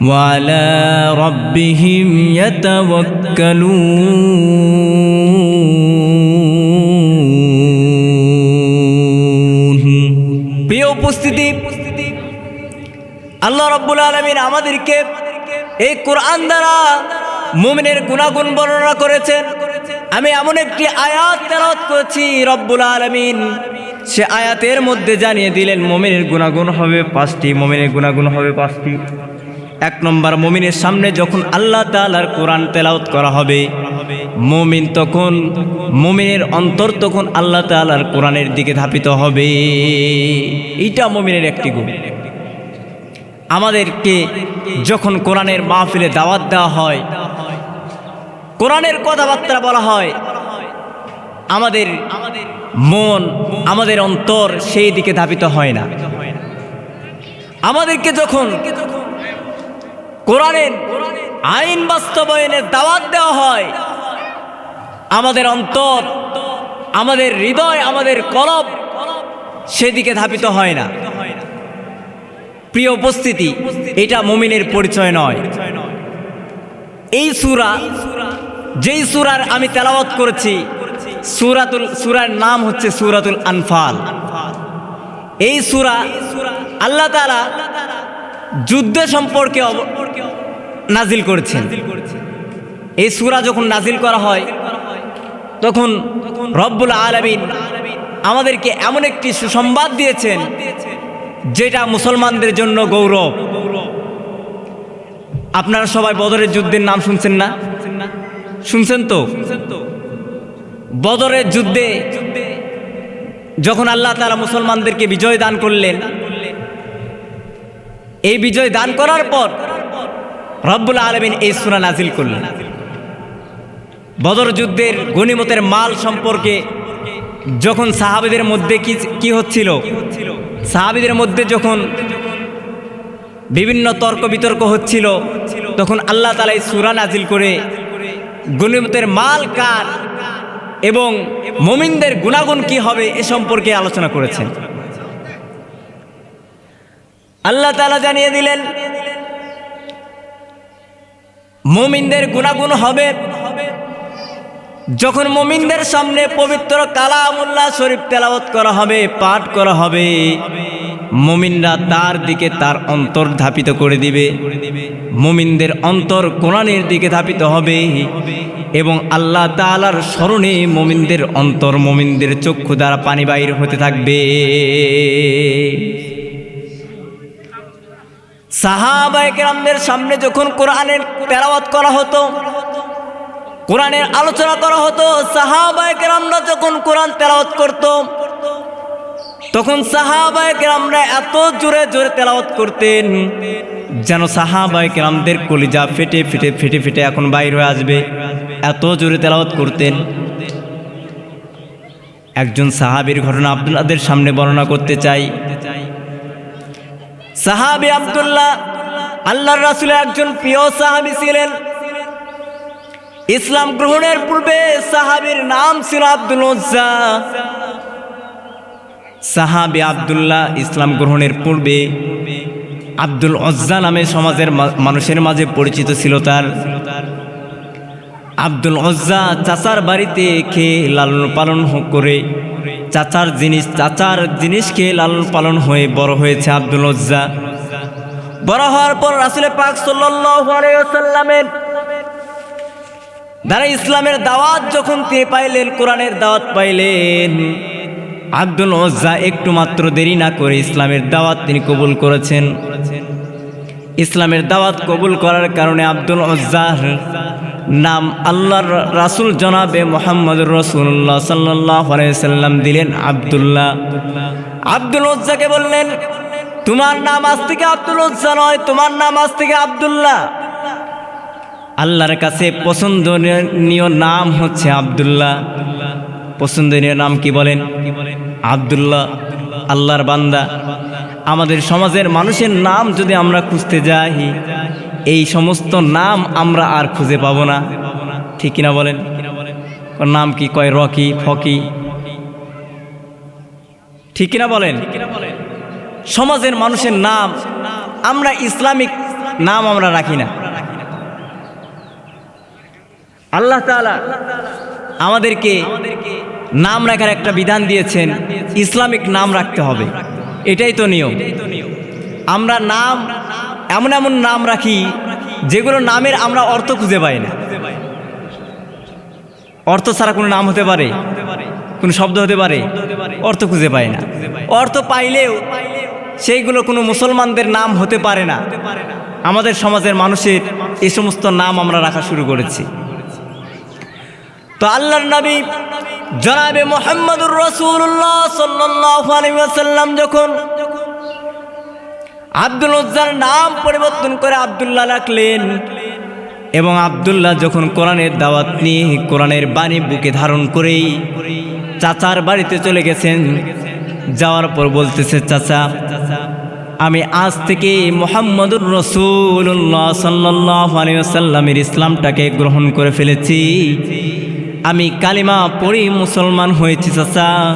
وعلى ربهم يتوكلون প্রিয় উপস্থিতি আল্লাহ রব্বুল আলমিন আমাদেরকে এই কোরআন দ্বারা মুমিনের গুণাগুণ বর্ণনা করেছেন আমি এমন একটি আয়াত তেলাওয়াত করেছি রব্বুল আলমিন সে আয়াতের মধ্যে জানিয়ে দিলেন মমিনের গুণাগুণ হবে পাঁচটি মমিনের গুণাগুণ হবে পাঁচটি এক নম্বর মমিনের সামনে যখন আল্লাহ তালার কোরআন তেলাউত করা হবে, মমিন তখন, মমিনের অন্তর তখন আল্লাহ তালার কোরআনের দিকে ধাপিত হবে। এইটা মমিনের একটি গুণ। আমাদেরকে যখন কোরআনের মাহফিলে দাওয়াত দেওয়া হয়, কোরআনের কথাবার্তা বলা হয়, আমাদের মন, আমাদের অন্তর সেই দিকে ধাবিত হয় না। আমাদেরকে যখন কোরআনের আইন বাস্তবায়নের দাওয়াত দেওয়া হয়। আমাদের অন্তর, আমাদের হৃদয়, আমাদের কলব সেদিকে ধাবিত হয় না। প্রিয় উপস্থিতি, এটা মুমিনের পরিচয় নয়। এই সুরা, যেই সুরার আমি তেলাওয়াত করেছি, সুরাতুল, সুরার নাম হচ্ছে সুরাতুল আনফাল। এই সুরা আল্লাহ তালা যুদ্ধ সম্পর্কে নাজিল করেছেন। এই সুরা যখন নাজিল করা হয়, তখন রব্বুল আলমিন আমাদেরকে এমন একটি সুসংবাদ দিয়েছেন, যেটা মুসলমানদের জন্য গৌরব। আপনারা সবাই বদরের যুদ্ধের নাম শুনছেন না? শুনছেন তো? বদরের যুদ্ধে যখন আল্লাহ তালা মুসলমানদেরকে বিজয় দান করলেন, এই বিজয় দান করার পর রব্বুল আলমিন এই সুরা নাজিল করলেন। বদর যুদ্ধের গণিমতের মাল সম্পর্কে যখন সাহাবিদের মধ্যে কি কি হচ্ছিল? সাহাবিদের মধ্যে যখন বিভিন্ন তর্ক বিতর্ক হচ্ছিল, তখন আল্লাহ তালা এই সুরা নাজিল করে গণিমতের মাল কার এবং মমিনদের গুণাগুণ কি হবে এ সম্পর্কে আলোচনা করেছেন। আল্লাহ তালা জানিয়ে দিলেন মমিনদের গুণাগুণ হবে। যখন মমিনদের সামনে পবিত্র কালামুল্লাহ শরীফ তেলাওয়াত করা হবে, পাঠ করা হবে, মমিনরা তার দিকে তার অন্তর ধাপিত করে দিবে। মমিনদের অন্তর কোরআনের দিকে ধাপিত হবে এবং আল্লাহ তালার স্মরণে মমিনদের অন্তর মমিনদের চক্ষু দ্বারা পানি বাইর হতে থাকবে। সাহাবায়কেরামদের সামনে যখন কোরআনের তেলাওয়াত করা হতো, কোরআনের আলোচনা করা হতো সাহাবায়কেরামরা যখন কোরআন তেলাওয়াত করত, তখন সাহাবায়কেরামরা এত জোরে জোরে তেলাওয়াত করতেন যেন সাহাবায়কেরামদের কলিজা ফেটে ফেটে ফেটে ফেটে এখন বাইর হয়ে আসবে। এত জোরে তেলাওয়াত করতেন। একজন সাহাবীর ঘটনা আপনাদের সামনে বর্ণনা করতে চাই। সাহাবি আব্দুল্লাহ, আল্লাহর রাসুলের একজন প্রিয় সাহাবি ছিলেন। ইসলাম গ্রহণের পূর্বে সাহাবির নাম ছিল আব্দুল সাহাবি আব্দুল্লাহ ইসলাম গ্রহণের পূর্বে আব্দুল অজ্জা নামে সমাজের মানুষের মাঝে পরিচিত ছিল তার। আব্দুল অজ্জা চাচার বাড়িতে খেয়ে লালন পালন করে চাচার জিনিস চাচার জিনিস খেয়ে লালন পালন হয়ে বড় হয়েছে আব্দুল উজ্জা বড় হওয়ার পর রাসুলের পাক আলাইহি দ্বারা ইসলামের দাওয়াত যখন তিনি পাইলেন, কোরআনের দাওয়াত পাইলেন, আব্দুল ওজ্জা একটু মাত্র দেরি না করে ইসলামের দাওয়াত তিনি কবুল করেছেন। ইসলামের দাওয়াত কবুল করার কারণে আব্দুল ওজ্জার নাম আল্লাহর রাসূল জনাবে মোহাম্মদ রসুল্লাহ সাল্লাহ সাল্লাম দিলেন আবদুল্লাহ। আব্দুল ওজ্জাকে বললেন, তোমার নাম আজ থেকে আব্দুল উজ্জা নয়, তোমার নাম আজ থেকে আব্দুল্লাহ। আল্লাহর কাছে পছন্দনীয় নাম হচ্ছে আব্দুল্লাহ। পছন্দনীয় নাম কি বলেন? আব্দুল্লাহ। আল্লাহর বান্দা। আমাদের সমাজের মানুষের নাম যদি আমরা খুঁজতে যাই এই সমস্ত নাম আমরা আর খুঁজে পাবো না। ঠিক কিনা বলেন? নাম কি? কয় রকি, ফকি? ঠিক কিনা বলেন? সমাজের মানুষের নাম, আমরা ইসলামিক নাম আমরা রাখি না। আল্লাহ আমাদেরকে নাম রাখার একটা বিধান দিয়েছেন, ইসলামিক নাম রাখতে হবে। এটাই তো নিয়ম। আমরা নাম এমন এমন নাম রাখি যেগুলো নামের আমরা অর্থ খুঁজে পাই না। অর্থ ছাড়া কোনো নাম হতে পারে, কোনো শব্দ হতে পারে, অর্থ খুঁজে পায় না। অর্থ পাইলেও সেইগুলো কোনো মুসলমানদের নাম হতে পারে না। আমাদের সমাজের মানুষের এই সমস্ত নাম আমরা রাখা শুরু করেছি। তো আল্লাহর নবী জনাবে মোহাম্মদুর রসুল্লাহ সাল্লাম যখন আব্দুল উজ্জার নাম পরিবর্তন করে আবদুল্লাহ রাখলেন। এবং আবদুল্লাহ যখন কোরআনের দাওয়াত নিয়ে কোরআনের বাণী বুকে ধারণ করেই চাচার বাড়িতে চলে গেছেন। যাওয়ার পর বলতেছে, চাচা, আমি আজ থেকে মোহাম্মদুর রসুল্লাহ সাল্লাহ আলিয়াল্লামের ইসলামটাকে গ্রহণ করে ফেলেছি। আমি কালিমা পড়ি মুসলমান হয়েছি, চাচা।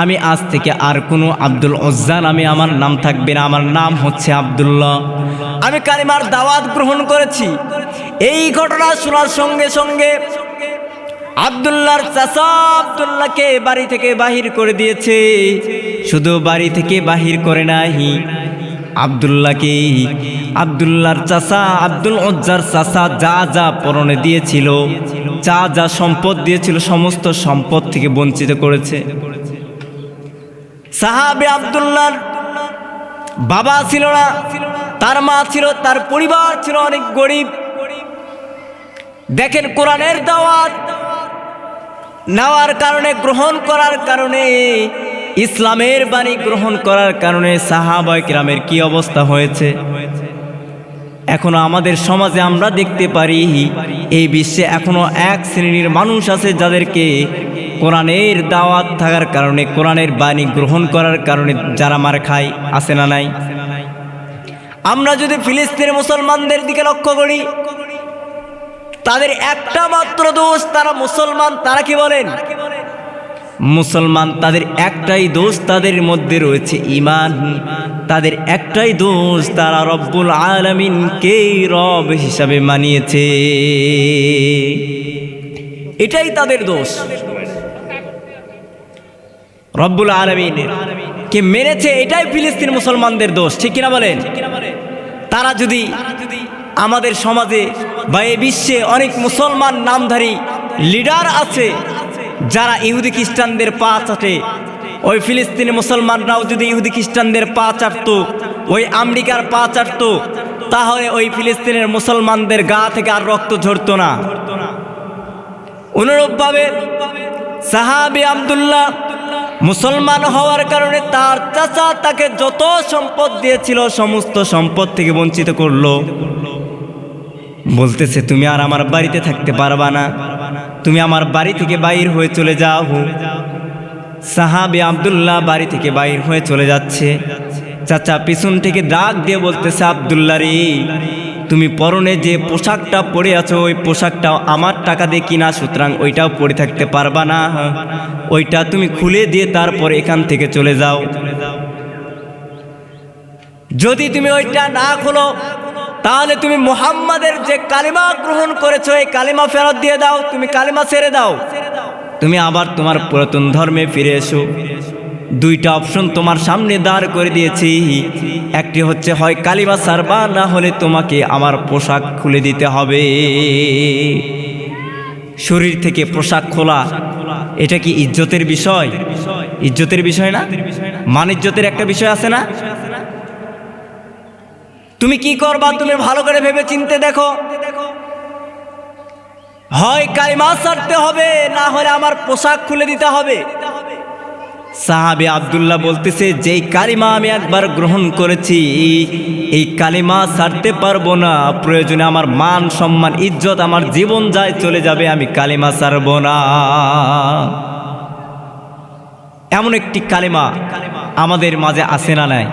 আমি আজ থেকে আর কোনো আব্দুল ওজ্জান আমি আমার নাম থাকবে না, আমার নাম হচ্ছে আবদুল্লাহ। আমি কালিমার দাওয়াত গ্রহণ করেছি। এই ঘটনা শোনার সঙ্গে সঙ্গে আবদুল্লাহর চাচা আবদুল্লাহকে বাড়ি থেকে বাহির করে দিয়েছে। শুধু বাড়ি থেকে বাহির করে নাই আবদুল্লাহকে আবদুল্লাহর চাচা, আব্দুল ওজ্জার চাচা যা যা পরনে দিয়েছিল, যা যা সম্পদ দিয়েছিল, সমস্ত সম্পদ থেকে বঞ্চিত করেছে। সাহাবে আবদুল্লাহর বাবা ছিল না, তার মা ছিল, তার পরিবার ছিল অনেক গরিব। দেখেন, কোরআনের দাওয়াত নেওয়ার কারণে, গ্রহণ করার কারণে, ইসলামের বাণী গ্রহণ করার কারণে সাহাবায় গ্রামের কি অবস্থা হয়েছে? এখনও আমাদের সমাজে আমরা দেখতে পারি, এই বিশ্বে এখনও এক শ্রেণির মানুষ আছে যাদেরকে কোরআনের দাওয়াত থাকার কারণে, কোরআনের বাণী গ্রহণ করার কারণে যারা মার খায়, আছে না নাই? আমরা যদি ফিলিস্তিনের মুসলমানদের দিকে লক্ষ্য করি, তাদের একটা মাত্র দোষ তারা মুসলমান, তারা কি বলেন? মুসলমান তাদের একটাই দোষ তাদের মধ্যে রয়েছে ইমান। তাদের একটাই দোষ তারা রব্বুল আলমিনকে রব হিসাবে মানিয়েছে। এটাই তাদের দোষ। রব্বুল আলমিন কে মেনেছে এটাই ফিলিস্তিন মুসলমানদের দোষ, ঠিক কিনা বলেন? তারা যদি আমাদের সমাজে বা এই বিশ্বে অনেক মুসলমান নামধারী লিডার আছে, যারা ইহুদি খ্রিস্টানদের পা চাটে, ওই ফিলিস্তিনি মুসলমানরাও যদি ইহুদি খ্রিস্টানদের পা চাটত, ওই আমেরিকার পা চাটত, তাহলে ওই ফিলিস্তিনের মুসলমানদের গা থেকে আর রক্ত ঝরত না। অনুরূপভাবে সাহাবি আবদুল্লাহ মুসলমান হওয়ার কারণে তার চাচা তাকে যত সম্পদ দিয়েছিল, সমস্ত সম্পদ থেকে বঞ্চিত করল। বলতেছে, তুমি আর আমার বাড়িতে থাকতে পারবা না। তুমি আমার বাড়ি থেকে বাইর হয়ে চলে যাও। সাহাবি আবদুল্লাহ বাড়ি থেকে বাইর হয়ে চলে যাচ্ছে। চাচা পিছন থেকে ডাক দিয়ে বলতেছে আবদুল্লা রে। তুমি পরনে যে পোশাকটা পরে আছো, ওই পোশাকটাও আমার টাকা দিয়ে কিনা, সুতরাং ওইটাও পরে থাকতে পারবা না। ওইটা তুমি খুলে দিয়ে তারপর এখান থেকে চলে যাও। যদি তুমি ওইটা না খোলো, তাহলে তুমি মুহাম্মাদের যে কালিমা গ্রহণ করেছ, এই কালিমা ফেরত দিয়ে দাও, তুমি কালিমা ছেড়ে দাও। তুমি আবার তোমার পুরাতন ধর্মে ফিরে এসো। দুইটা অপশন তোমার সামনে দাঁড় করে দিয়েছি। একটি হচ্ছে, হয় কালিমা সারবা, না হলে তোমাকে আমার পোশাক খুলে দিতে হবে। শরীর থেকে পোশাক খোলা, এটা কি ইজ্জতের বিষয়? ইজ্জতের বিষয় না? মান ইজ্জতের একটা বিষয় আছে না? তুমি কি করবা? তুমি ভালো করে ভেবে চিনতে দেখো। হয় কালিমা ছাড়তে হবে, না হলে আমার পোশাক খুলে দিতে হবে। সাহাবে আবদুল্লাহ বলতেছে, যেই কালিমা আমি একবার গ্রহণ করেছি, এই কালিমা ছাড়তে পারব না। প্রয়োজনে আমার মান, সম্মান, ইজ্জত, আমার জীবন যায় চলে যাবে, আমি কালিমা ছাড়ব না। এমন একটি কালিমা আমাদের মাঝে আসে না নাই?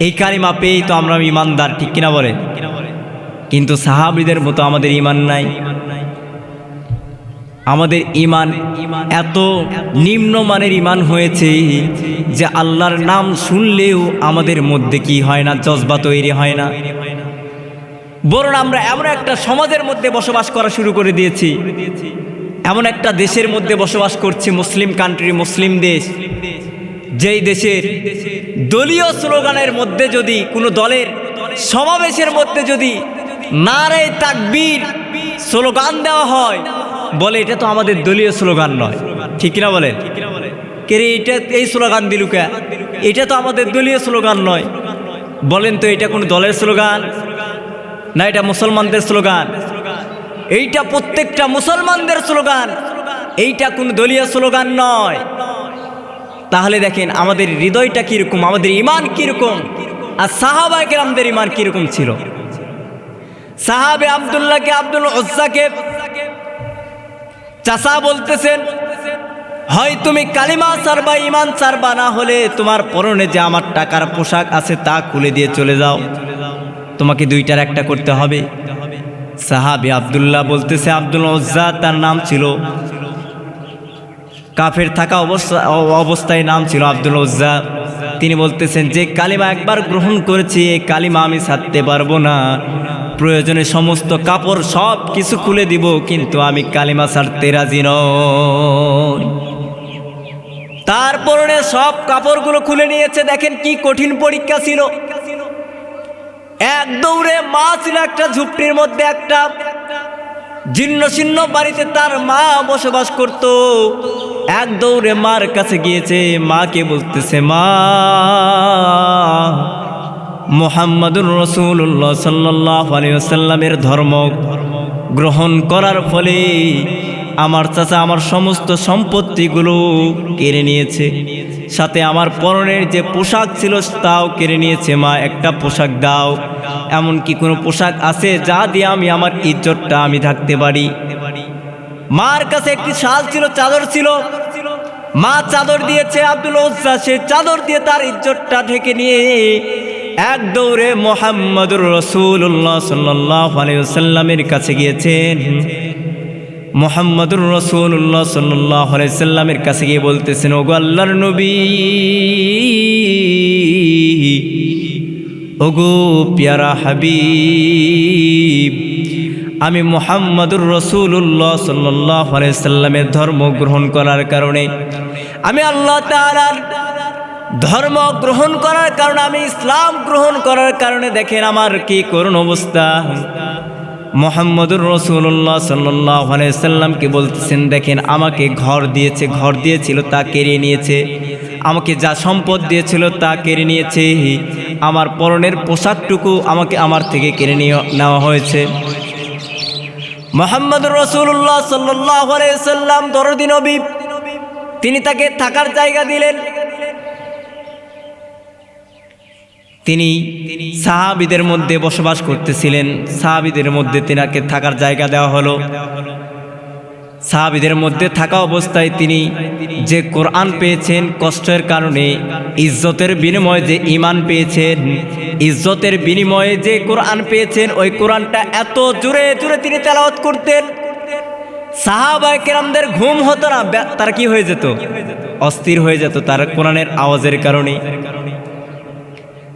এই কালিমা পেয়েই তো আমরা ইমানদার, ঠিক কিনা বলে? কিন্তু সাহাবিদের মতো আমাদের ইমান নাই। আমাদের ইমান এত নিম্নমানের ইমান হয়েছে যে আল্লাহর নাম শুনলেও আমাদের মধ্যে কি হয় না, জজবা তৈরি হয় না। বরং আমরা এমন একটা সমাজের মধ্যে বসবাস করা শুরু করে দিয়েছি। এমন একটা দেশের মধ্যে বসবাস করছি, মুসলিম কান্ট্রি মুসলিম দেশ। যেই দেশের দলীয় স্লোগানের মধ্যে যদি, কোনো দলের সমাবেশের মধ্যে যদি নারে তাকবীর স্লোগান দেওয়া হয় বলে, এটা তো আমাদের দলীয় স্লোগান নয়। ঠিক কিনা বলেন? কে রে এটা এই স্লোগান দিলুকা এটা তো আমাদের দলীয় স্লোগান নয়। বলেন তো, এটা কোন দলের স্লোগান না এটা মুসলমানদের স্লোগান? এইটা প্রত্যেকটা মুসলমানদের স্লোগান। এইটা কোন দলীয় স্লোগান নয়। তাহলে দেখেন, আমাদের হৃদয়টা কীরকম, আমাদের ইমান কীরকম, আর সাহাবাকে আমাদের ইমান কীরকম ছিল? সাহাবে আবদুল্লাহকে, আব্দুল চাষা বলতেছেন, হয় তুমি কালিমা সারবা ইমান সারবা, না হলে তোমার পরনে যে আমার টাকার পোশাক আছে তা খুলে দিয়ে চলে যাও। তোমাকে দুইটার একটা করতে হবে। সাহাবি আবদুল্লাহ বলতেছে, আব্দুল ওজ্জা তার নাম ছিল। কাফের থাকা অবস্থা, অবস্থায় নাম ছিল আব্দুল ওজ্জা তিনি বলতেছেন, যে কালিমা একবার গ্রহণ করেছি, এই কালিমা আমি ছাড়তে পারব না। প্রয়োজনে সমস্ত কাপড় সব কিছু খুলে দিব, কিন্তু আমি কালিমা ছাড়তে রাজি নই। তারপরে সব কাপড়গুলো খুলে নিয়েছে, দেখেন কি কঠিন পরীক্ষা ছিল। এক দৌড়ে মা ছিল একটা ঝুপড়ির মধ্যে, একটা জীর্ণ শীর্ণ বাড়িতে তার মা বসবাস করত। এক দৌড়ে মার কাছে গিয়েছে, মাকে বলতেছে, মা মোহাম্মদুর রসুল্লাহ সাল্লাহ আলিয়াল্লামের ধর্ম গ্রহণ করার ফলে আমার চাচা আমার সমস্ত সম্পত্তিগুলো কেড়ে নিয়েছে। সাথে আমার পরনের যে পোশাক ছিল তাও কেড়ে নিয়েছে। মা, একটা পোশাক দাও। এমন কি কোনো পোশাক আছে যা দিয়ে আমি আমার ইজ্জতটা আমি থাকতে পারি। মার কাছে একটি শাল ছিল, চাদর ছিল। মা চাদর দিয়েছে আব্দুল সে চাদর দিয়ে তার ইজ্জতটা ঢেকে নিয়ে এক দৌড়ে মোহাম্মদুর রসুল্লাহ সাল্লাহ কাছে গিয়েছেন। মোহাম্মদুর রসুল্লাহ সাল্লাহ আলাইসাল্লামের কাছে গিয়ে বলতেছেন, ওগো আল্লাহর নবী, ওগো পিয়ারা হাবিব, আমি মোহাম্মদুর রসুল্লাহ সাল্লাহ আলাইসাল্লামের ধর্ম গ্রহণ করার কারণে, আমি আল্লাহ তালার ধর্ম গ্রহণ করার কারণে, আমি ইসলাম গ্রহণ করার কারণে দেখেন আমার কি করুণ অবস্থা। মোহাম্মদুর রসুল্লাহ সাল্লাহ সাল্লামকে বলতেছেন, দেখেন আমাকে ঘর দিয়েছে, ঘর দিয়েছিল, তা কেড়ে নিয়েছে। আমাকে যা সম্পদ দিয়েছিল, তা কেড়ে নিয়েছে। আমার পরনের পোশাকটুকু আমাকে আমার থেকে কেড়ে নিয়ে নেওয়া হয়েছে। মোহাম্মদ রসুল্লাহ সাল্লাহ সাল্লাম দরদিন নবী, তিনি তাকে থাকার জায়গা দিলেন। তিনি সাহাবিদের মধ্যে বসবাস করতেছিলেন। সাহাবিদের মধ্যে তিনাকে থাকার জায়গা দেওয়া হলো। সাহাবিদের মধ্যে থাকা অবস্থায় তিনি যে কোরআন পেয়েছেন কষ্টের কারণে, ইজ্জতের বিনিময়ে যে ইমান পেয়েছেন, ইজ্জতের বিনিময়ে যে কোরআন পেয়েছেন, ওই কোরআনটা এত জোরে জোরে তিনি তেলাওয়াত করতেন। সাহাবায় কেরামদের ঘুম হতো না তার কি হয়ে যেত? অস্থির হয়ে যেত তার কোরআনের আওয়াজের কারণে।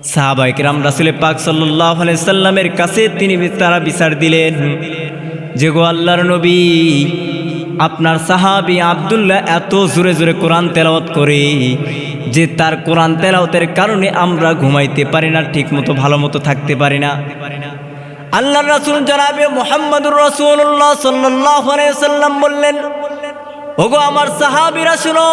সাহাবাই কিরাম রাসুলে পাক সাল্লাহ সাল্লামের কাছে তিনি তারা বিচার দিলেন যে গো আল্লাহর নবী, আপনার সাহাবি আবদুল্লাহ এত জোরে জোরে কোরআন তেলাওয়াত করে যে তার কোরআন তেলাওয়াতের কারণে আমরা ঘুমাইতে পারি না ঠিক মতো ভালো মতো থাকতে পারি না। আল্লাহ রাসুল জানাবে মোহাম্মদুর রসুল্লাহ সাল্লাহ সাল্লাম বললেন, ওগো আমার সাহাবিরা শুনো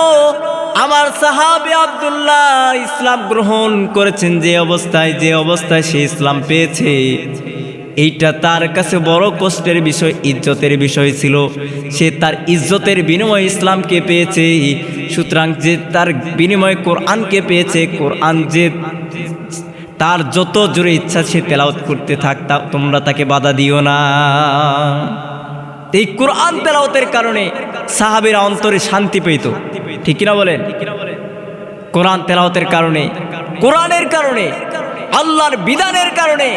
আমার সাহাবি আবদুল্লাহ ইসলাম গ্রহণ করেছেন যে অবস্থায় যে অবস্থায় সে ইসলাম পেয়েছে। এইটা তার কাছে বড় কষ্টের বিষয়, ইজ্জতের বিষয় ছিল। সে তার ইজ্জতের বিনিময়ে ইসলামকে পেয়েছে। সুতরাং যে তার বিনিময়ে কোরআনকে পেয়েছে, কোরআন যে তার যত জোরে ইচ্ছা সে তেলাওত করতে থাক তোমরা তাকে বাধা দিও না। এই কোরআন তেলাওতের কারণে সাহাবেরা অন্তরে শান্তি পেত ঠিক কিনা বলেন? কোরআন তেলাওতের কারণে, কোরআনের কারণে, আল্লাহর বিধানের কারণে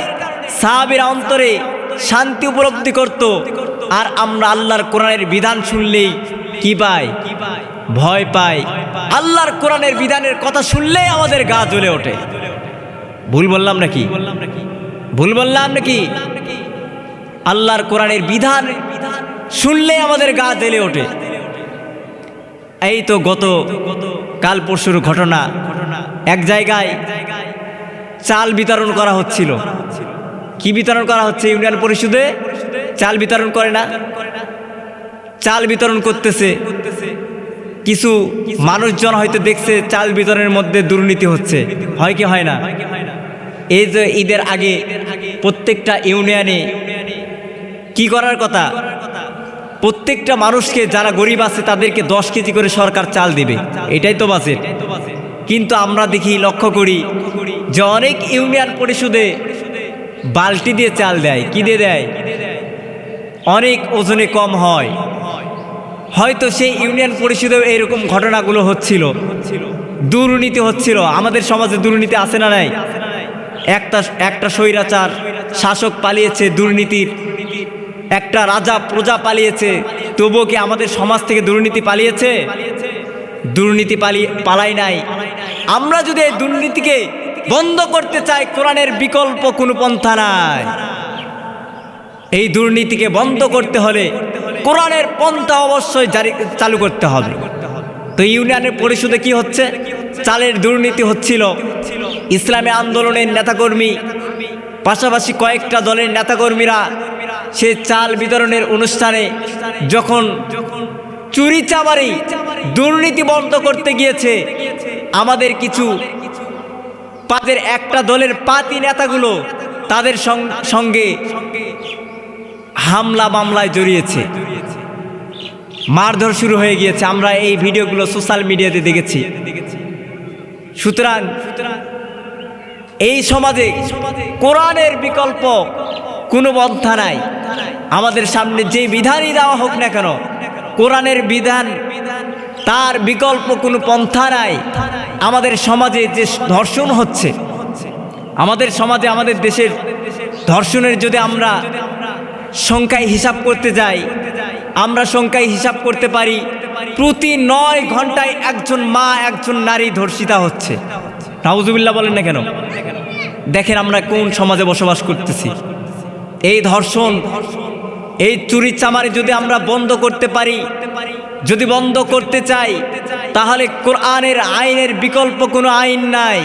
সাহাবের অন্তরে শান্তি উপলব্ধি করত। আর আমরা আল্লাহর কোরআনের বিধান শুনলেই কি পাই? ভয় পাই। আল্লাহর কোরআনের বিধানের কথা শুনলেই আমাদের গা জ্বলে ওঠে। ভুল বললাম নাকি? ভুল বললাম নাকি? আল্লাহর কোরআনের বিধান শুনলে আমাদের গা জ্বলে ওঠে। এই তো গত কাল পরশুর ঘটনা। এক জায়গায় চাল বিতরণ করা হচ্ছিল। কি বিতরণ করা হচ্ছে ইউনিয়ন পরিষদে? চাল বিতরণ করে না। চাল বিতরণ করতেছে। কিছু মানুষজন হয়তো দেখছে চাল বিতরণের মধ্যে দুর্নীতি হচ্ছে। হয় কি হয় না? এই যে ঈদের আগে প্রত্যেকটা ইউনিয়নে কি করার কথা? প্রত্যেকটা মানুষকে, যারা গরিব আছে, তাদেরকে দশ কেজি করে সরকার চাল দিবে। এটাই তো বাজেট। কিন্তু আমরা দেখি, লক্ষ্য করি যে অনেক ইউনিয়ন পরিষদে বালতি দিয়ে চাল দেয়। কি দিয়ে দেয়? অনেক ওজনে কম হয়। হয়তো সেই ইউনিয়ন পরিষদেও এরকম ঘটনাগুলো হচ্ছিল। দুর্নীতি হচ্ছিল। আমাদের সমাজে দুর্নীতি আছে না নাই? একটা একটা স্বৈরাচার শাসক পালিয়েছে দুর্নীতির। একটা রাজা প্রজা পালিয়েছে, তবুও কি আমাদের সমাজ থেকে দুর্নীতি পালিয়েছে? দুর্নীতি পালিয়ে পালাই নাই। আমরা যদি এই দুর্নীতিকে বন্ধ করতে চাই, কোরআনের বিকল্প কোনো পন্থা নাই। এই দুর্নীতিকে বন্ধ করতে হলে কোরআনের পন্থা অবশ্যই জারি, চালু করতে হবে। তো ইউনিয়নের পরিষদে কি হচ্ছে? চালের দুর্নীতি হচ্ছিল। ইসলামী আন্দোলনের নেতাকর্মী, পাশাপাশি কয়েকটা দলের নেতাকর্মীরা সে চাল বিতরণের অনুষ্ঠানে যখন চুরি চামারি দুর্নীতি বন্ধ করতে গিয়েছে, আমাদের কিছু পাদের একটা দলের পাতি নেতাগুলো তাদের সঙ্গে হামলা মামলায় জড়িয়েছে। মারধর শুরু হয়ে গিয়েছে। আমরা এই ভিডিওগুলো সোশ্যাল মিডিয়াতে দেখেছি। সুতরাং এই সমাজে কোরআনের বিকল্প কোনো পন্থা নাই। আমাদের সামনে যে বিধানই দেওয়া হোক না কেন, কোরআনের বিধান, তার বিকল্প কোনো পন্থা নাই। আমাদের সমাজে যে ধর্ষণ হচ্ছে, আমাদের সমাজে আমাদের দেশের ধর্ষণের যদি আমরা সংখ্যায় হিসাব করতে যাই, আমরা সংখ্যায় হিসাব করতে পারি, প্রতি নয় ঘন্টায় একজন মা, একজন নারী ধর্ষিতা হচ্ছে। নাউজুবিল্লাহ বলেন না কেন? দেখেন আমরা কোন সমাজে বসবাস করতেছি। এই ধর্ষণ, এই চুরি চামারি যদি আমরা বন্ধ করতে পারি, যদি বন্ধ করতে চাই, তাহলে কোরআনের আইনের বিকল্প কোনো আইন নাই।